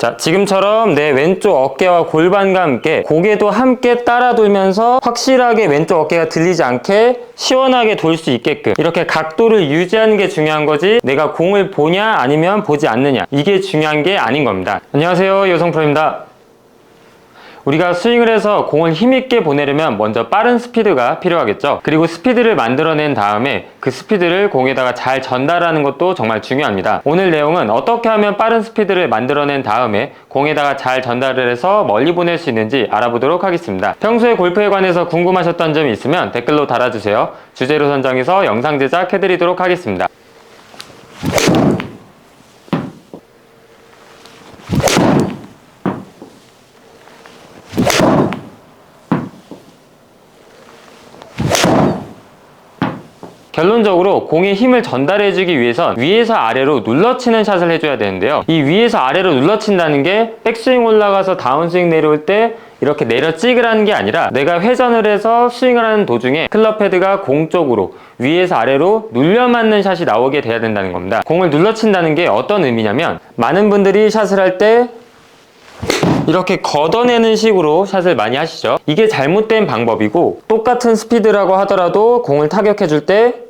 자, 지금처럼 내 왼쪽 어깨와 골반과 함께 고개도 함께 따라 돌면서 확실하게 왼쪽 어깨가 들리지 않게 시원하게 돌 수 있게끔 이렇게 각도를 유지하는 게 중요한 거지 내가 공을 보냐 아니면 보지 않느냐 이게 중요한 게 아닌 겁니다. 안녕하세요. 여성 프로입니다. 우리가 스윙을 해서 공을 힘있게 보내려면 먼저 빠른 스피드가 필요하겠죠. 그리고 스피드를 만들어낸 다음에 그 스피드를 공에다가 잘 전달하는 것도 정말 중요합니다. 오늘 내용은 어떻게 하면 빠른 스피드를 만들어낸 다음에 공에다가 잘 전달을 해서 멀리 보낼 수 있는지 알아보도록 하겠습니다. 평소에 골프에 관해서 궁금하셨던 점이 있으면 댓글로 달아주세요. 주제로 선정해서 영상 제작해드리도록 하겠습니다. 결론적으로 공에 힘을 전달해주기 위해선 위에서 아래로 눌러치는 샷을 해줘야 되는데요. 이 위에서 아래로 눌러친다는 게 백스윙 올라가서 다운스윙 내려올 때 이렇게 내려 찍으라는 게 아니라 내가 회전을 해서 스윙을 하는 도중에 클럽 헤드가 공 쪽으로 위에서 아래로 눌려 맞는 샷이 나오게 돼야 된다는 겁니다. 공을 눌러친다는 게 어떤 의미냐면 많은 분들이 샷을 할때 이렇게 걷어내는 식으로 샷을 많이 하시죠. 이게 잘못된 방법이고 똑같은 스피드라고 하더라도 공을 타격해 줄때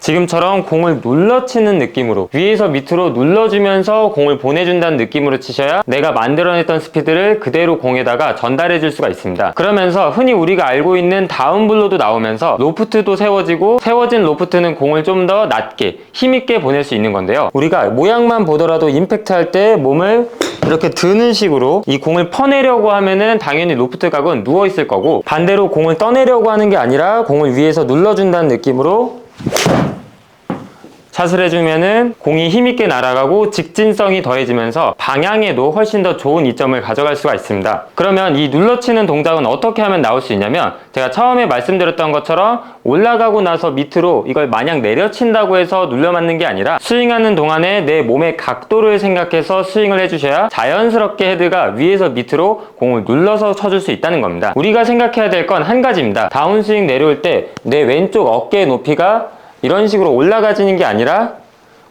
지금처럼 공을 눌러치는 느낌으로 위에서 밑으로 눌러주면서 공을 보내준다는 느낌으로 치셔야 내가 만들어냈던 스피드를 그대로 공에다가 전달해 줄 수가 있습니다. 그러면서 흔히 우리가 알고 있는 다운블로도 나오면서 로프트도 세워지고 세워진 로프트는 공을 좀 더 낮게 힘있게 보낼 수 있는 건데요. 우리가 모양만 보더라도 임팩트 할 때 몸을 이렇게 드는 식으로 이 공을 퍼내려고 하면은 당연히 로프트 각은 누워 있을 거고 반대로 공을 떠내려고 하는 게 아니라 공을 위에서 눌러준다는 느낌으로 you. 샷을 해주면은 공이 힘있게 날아가고 직진성이 더해지면서 방향에도 훨씬 더 좋은 이점을 가져갈 수가 있습니다. 그러면 이 눌러치는 동작은 어떻게 하면 나올 수 있냐면 제가 처음에 말씀드렸던 것처럼 올라가고 나서 밑으로 이걸 마냥 내려친다고 해서 눌려 맞는 게 아니라 스윙하는 동안에 내 몸의 각도를 생각해서 스윙을 해주셔야 자연스럽게 헤드가 위에서 밑으로 공을 눌러서 쳐줄 수 있다는 겁니다. 우리가 생각해야 될 건 한 가지입니다. 다운스윙 내려올 때 내 왼쪽 어깨 높이가 이런 식으로 올라가지는 게 아니라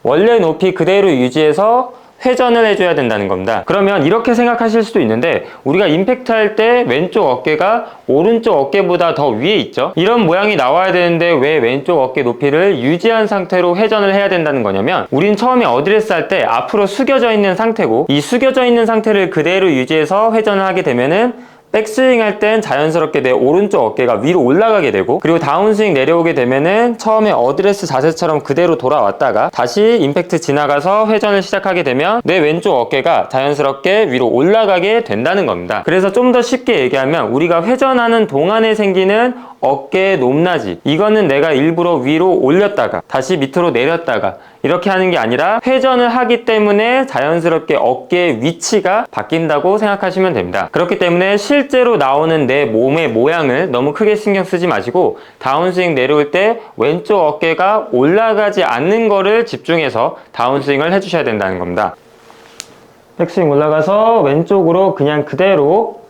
원래 높이 그대로 유지해서 회전을 해줘야 된다는 겁니다. 그러면 이렇게 생각하실 수도 있는데 우리가 임팩트 할 때 왼쪽 어깨가 오른쪽 어깨보다 더 위에 있죠. 이런 모양이 나와야 되는데 왜 왼쪽 어깨 높이를 유지한 상태로 회전을 해야 된다는 거냐면 우린 처음에 어드레스 할 때 앞으로 숙여져 있는 상태고 이 숙여져 있는 상태를 그대로 유지해서 회전을 하게 되면은 백스윙 할 땐 자연스럽게 내 오른쪽 어깨가 위로 올라가게 되고 그리고 다운스윙 내려오게 되면은 처음에 어드레스 자세처럼 그대로 돌아왔다가 다시 임팩트 지나가서 회전을 시작하게 되면 내 왼쪽 어깨가 자연스럽게 위로 올라가게 된다는 겁니다. 그래서 좀 더 쉽게 얘기하면 우리가 회전하는 동안에 생기는 어깨의 높낮이 이거는 내가 일부러 위로 올렸다가 다시 밑으로 내렸다가 이렇게 하는 게 아니라 회전을 하기 때문에 자연스럽게 어깨의 위치가 바뀐다고 생각하시면 됩니다. 그렇기 때문에 실제로 나오는 내 몸의 모양을 너무 크게 신경 쓰지 마시고 다운스윙 내려올 때 왼쪽 어깨가 올라가지 않는 거를 집중해서 다운스윙을 해주셔야 된다는 겁니다. 백스윙 올라가서 왼쪽으로 그냥 그대로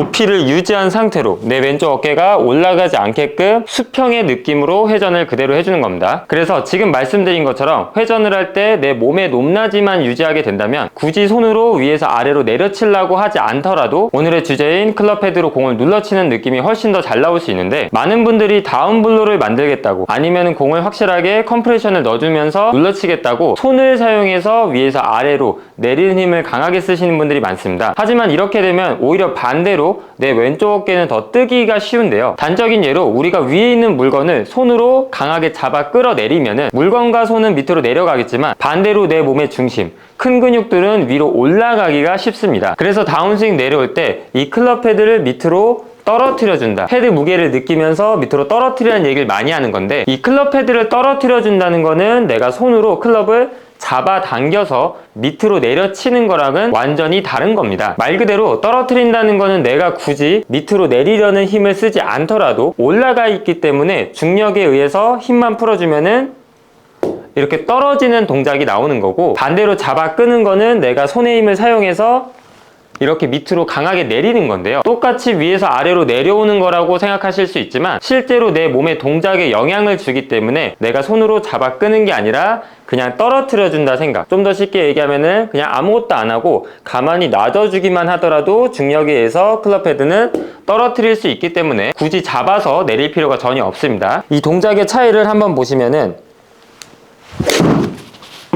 높이를 유지한 상태로 내 왼쪽 어깨가 올라가지 않게끔 수평의 느낌으로 회전을 그대로 해주는 겁니다. 그래서 지금 말씀드린 것처럼 회전을 할 때 내 몸의 높낮이만 유지하게 된다면 굳이 손으로 위에서 아래로 내려치려고 하지 않더라도 오늘의 주제인 클럽 헤드로 공을 눌러치는 느낌이 훨씬 더 잘 나올 수 있는데 많은 분들이 다운 블로를 만들겠다고 아니면 공을 확실하게 컴프레션을 넣어주면서 눌러치겠다고 손을 사용해서 위에서 아래로 내리는 힘을 강하게 쓰시는 분들이 많습니다. 하지만 이렇게 되면 오히려 반대로 내 왼쪽 어깨는 더 뜨기가 쉬운데요. 단적인 예로 우리가 위에 있는 물건을 손으로 강하게 잡아 끌어내리면은 물건과 손은 밑으로 내려가겠지만 반대로 내 몸의 중심, 큰 근육들은 위로 올라가기가 쉽습니다. 그래서 다운스윙 내려올 때 이 클럽 헤드를 밑으로 떨어뜨려 준다. 헤드 무게를 느끼면서 밑으로 떨어뜨리는 얘기를 많이 하는 건데 이 클럽 헤드를 떨어뜨려 준다는 거는 내가 손으로 클럽을 잡아 당겨서 밑으로 내려치는 거랑은 완전히 다른 겁니다. 말 그대로 떨어뜨린다는 거는 내가 굳이 밑으로 내리려는 힘을 쓰지 않더라도 올라가 있기 때문에 중력에 의해서 힘만 풀어주면은 이렇게 떨어지는 동작이 나오는 거고 반대로 잡아 끄는 거는 내가 손의 힘을 사용해서 이렇게 밑으로 강하게 내리는 건데요. 똑같이 위에서 아래로 내려오는 거라고 생각하실 수 있지만 실제로 내 몸의 동작에 영향을 주기 때문에 내가 손으로 잡아 끄는 게 아니라 그냥 떨어뜨려 준다 생각. 좀 더 쉽게 얘기하면은 그냥 아무것도 안 하고 가만히 놔둬주기만 하더라도 중력에 의해서 클럽 헤드는 떨어뜨릴 수 있기 때문에 굳이 잡아서 내릴 필요가 전혀 없습니다. 이 동작의 차이를 한번 보시면은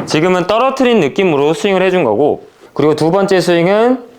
지금은 떨어뜨린 느낌으로 스윙을 해준 거고 그리고 두 번째 스윙은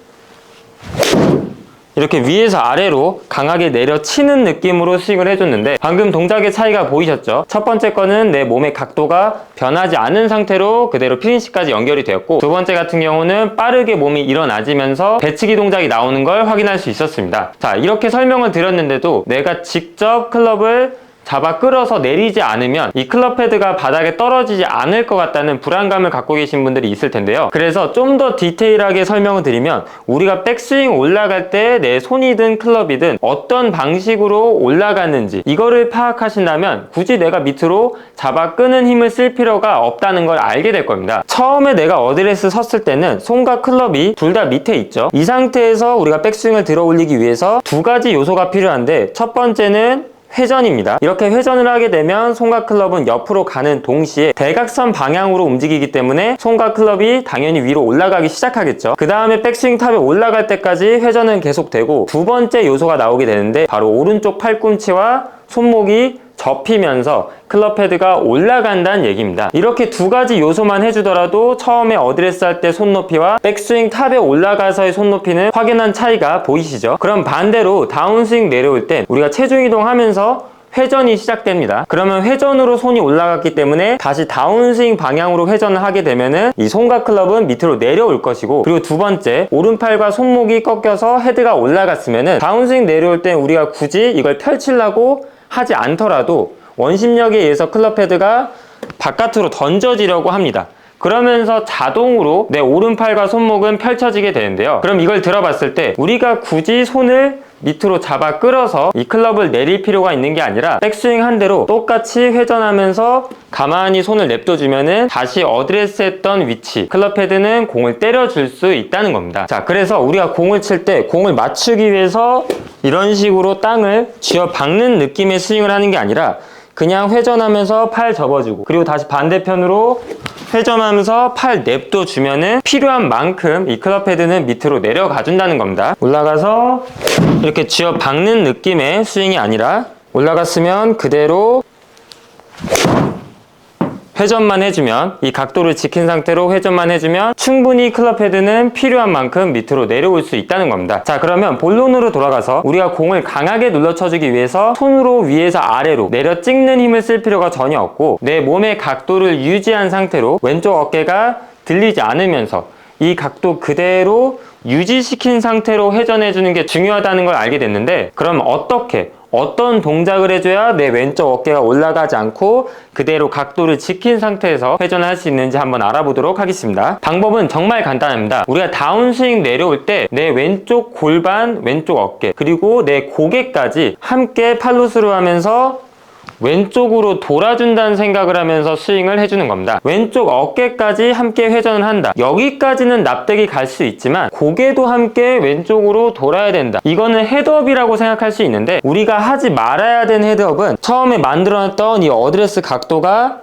이렇게 위에서 아래로 강하게 내려치는 느낌으로 스윙을 해줬는데 방금 동작의 차이가 보이셨죠? 첫 번째 거는 내 몸의 각도가 변하지 않은 상태로 그대로 피니시까지 연결이 되었고 두 번째 같은 경우는 빠르게 몸이 일어나지면서 배치기 동작이 나오는 걸 확인할 수 있었습니다. 자 이렇게 설명을 드렸는데도 내가 직접 클럽을 잡아 끌어서 내리지 않으면 이 클럽 헤드가 바닥에 떨어지지 않을 것 같다는 불안감을 갖고 계신 분들이 있을 텐데요. 그래서 좀 더 디테일하게 설명을 드리면 우리가 백스윙 올라갈 때 내 손이든 클럽이든 어떤 방식으로 올라가는지 이거를 파악하신다면 굳이 내가 밑으로 잡아 끄는 힘을 쓸 필요가 없다는 걸 알게 될 겁니다. 처음에 내가 어드레스 섰을 때는 손과 클럽이 둘 다 밑에 있죠. 이 상태에서 우리가 백스윙을 들어 올리기 위해서 두 가지 요소가 필요한데 첫 번째는 회전입니다. 이렇게 회전을 하게 되면 손과 클럽은 옆으로 가는 동시에 대각선 방향으로 움직이기 때문에 손과 클럽이 당연히 위로 올라가기 시작하겠죠. 그 다음에 백스윙 탑에 올라갈 때까지 회전은 계속되고 두 번째 요소가 나오게 되는데 바로 오른쪽 팔꿈치와 손목이 접히면서 클럽 헤드가 올라간다는 얘기입니다. 이렇게 두 가지 요소만 해주더라도 처음에 어드레스 할 때 손높이와 백스윙 탑에 올라가서의 손높이는 확연한 차이가 보이시죠? 그럼 반대로 다운스윙 내려올 땐 우리가 체중 이동하면서 회전이 시작됩니다. 그러면 회전으로 손이 올라갔기 때문에 다시 다운스윙 방향으로 회전을 하게 되면은 이 손과 클럽은 밑으로 내려올 것이고 그리고 두 번째 오른팔과 손목이 꺾여서 헤드가 올라갔으면은 다운스윙 내려올 땐 우리가 굳이 이걸 펼치려고 하지 않더라도 원심력에 의해서 클럽 헤드가 바깥으로 던져지려고 합니다. 그러면서 자동으로 내 오른팔과 손목은 펼쳐지게 되는데요. 그럼 이걸 들어봤을 때 우리가 굳이 손을 밑으로 잡아 끌어서 이 클럽을 내릴 필요가 있는 게 아니라 백스윙 한 대로 똑같이 회전하면서 가만히 손을 냅둬주면은 다시 어드레스 했던 위치 클럽 헤드는 공을 때려줄 수 있다는 겁니다. 자, 그래서 우리가 공을 칠 때 공을 맞추기 위해서 이런 식으로 땅을 쥐어 박는 느낌의 스윙을 하는 게 아니라 그냥 회전하면서 팔 접어주고 그리고 다시 반대편으로 회전하면서 팔 냅둬 주면은 필요한 만큼 이 클럽 헤드는 밑으로 내려가 준다는 겁니다. 올라가서 이렇게 쥐어 박는 느낌의 스윙이 아니라 올라갔으면 그대로 회전만 해주면 이 각도를 지킨 상태로 회전만 해주면 충분히 클럽 헤드는 필요한 만큼 밑으로 내려올 수 있다는 겁니다. 자 그러면 본론으로 돌아가서 우리가 공을 강하게 눌러 쳐주기 위해서 손으로 위에서 아래로 내려 찍는 힘을 쓸 필요가 전혀 없고 내 몸의 각도를 유지한 상태로 왼쪽 어깨가 들리지 않으면서 이 각도 그대로 유지시킨 상태로 회전해 주는 게 중요하다는 걸 알게 됐는데 그럼 어떻게 어떤 동작을 해줘야 내 왼쪽 어깨가 올라가지 않고 그대로 각도를 지킨 상태에서 회전할 수 있는지 한번 알아보도록 하겠습니다. 방법은 정말 간단합니다. 우리가 다운스윙 내려올 때 내 왼쪽 골반, 왼쪽 어깨, 그리고 내 고개까지 함께 팔로스로 하면서 왼쪽으로 돌아준다는 생각을 하면서 스윙을 해주는 겁니다. 왼쪽 어깨까지 함께 회전을 한다. 여기까지는 납득이 갈 수 있지만 고개도 함께 왼쪽으로 돌아야 된다. 이거는 헤드업이라고 생각할 수 있는데 우리가 하지 말아야 되는 헤드업은 처음에 만들어놨던 이 어드레스 각도가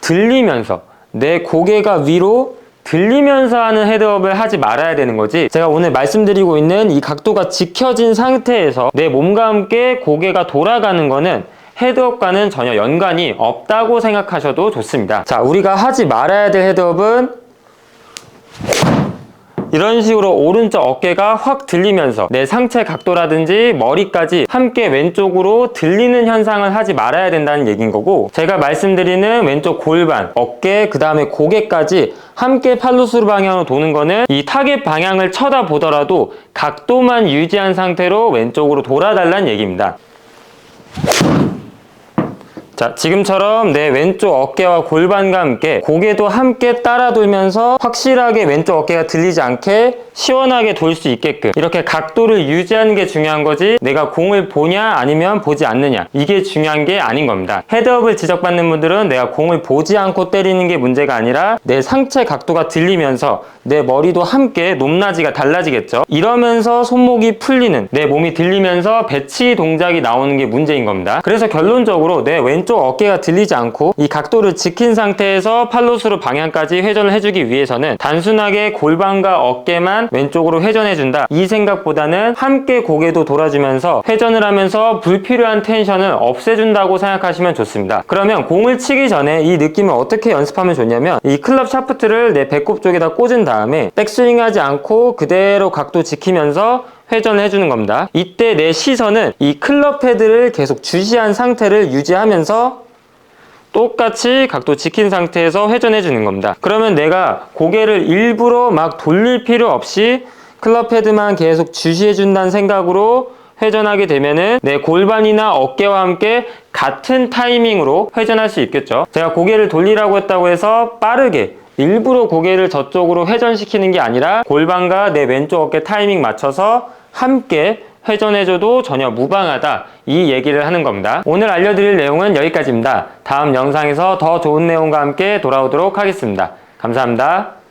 들리면서 내 고개가 위로 들리면서 하는 헤드업을 하지 말아야 되는 거지 제가 오늘 말씀드리고 있는 이 각도가 지켜진 상태에서 내 몸과 함께 고개가 돌아가는 거는 헤드업과는 전혀 연관이 없다고 생각하셔도 좋습니다. 자, 우리가 하지 말아야 될 헤드업은 이런 식으로 오른쪽 어깨가 확 들리면서 내 상체 각도라든지 머리까지 함께 왼쪽으로 들리는 현상을 하지 말아야 된다는 얘기인 거고 제가 말씀드리는 왼쪽 골반, 어깨, 그 다음에 고개까지 함께 팔로스루 방향으로 도는 거는 이 타겟 방향을 쳐다보더라도 각도만 유지한 상태로 왼쪽으로 돌아달라는 얘기입니다. 자, 지금처럼 내 왼쪽 어깨와 골반과 함께 고개도 함께 따라 돌면서 확실하게 왼쪽 어깨가 들리지 않게 시원하게 돌 수 있게끔 이렇게 각도를 유지하는 게 중요한 거지 내가 공을 보냐 아니면 보지 않느냐 이게 중요한 게 아닌 겁니다. 헤드업을 지적받는 분들은 내가 공을 보지 않고 때리는 게 문제가 아니라 내 상체 각도가 들리면서 내 머리도 함께 높낮이가 달라지겠죠. 이러면서 손목이 풀리는 내 몸이 들리면서 배치 동작이 나오는 게 문제인 겁니다. 그래서 결론적으로 내 왼쪽 어깨가 들리지 않고 이 각도를 지킨 상태에서 팔로스로 방향까지 회전을 해주기 위해서는 단순하게 골반과 어깨만 왼쪽으로 회전해준다. 이 생각보다는 함께 고개도 돌아주면서 회전을 하면서 불필요한 텐션을 없애준다고 생각하시면 좋습니다. 그러면 공을 치기 전에 이 느낌을 어떻게 연습하면 좋냐면 이 클럽 샤프트를 내 배꼽 쪽에다 꽂은 다음에 백스윙 하지 않고 그대로 각도 지키면서 회전을 해주는 겁니다. 이때 내 시선은 이 클럽 헤드를 계속 주시한 상태를 유지하면서 똑같이 각도 지킨 상태에서 회전해 주는 겁니다. 그러면 내가 고개를 일부러 막 돌릴 필요 없이 클럽 헤드만 계속 주시해 준다는 생각으로 회전하게 되면은 내 골반이나 어깨와 함께 같은 타이밍으로 회전할 수 있겠죠. 제가 고개를 돌리라고 했다고 해서 빠르게 일부러 고개를 저쪽으로 회전시키는 게 아니라 골반과 내 왼쪽 어깨 타이밍 맞춰서 함께 회전해줘도 전혀 무방하다. 이 얘기를 하는 겁니다. 오늘 알려드릴 내용은 여기까지입니다. 다음 영상에서 더 좋은 내용과 함께 돌아오도록 하겠습니다. 감사합니다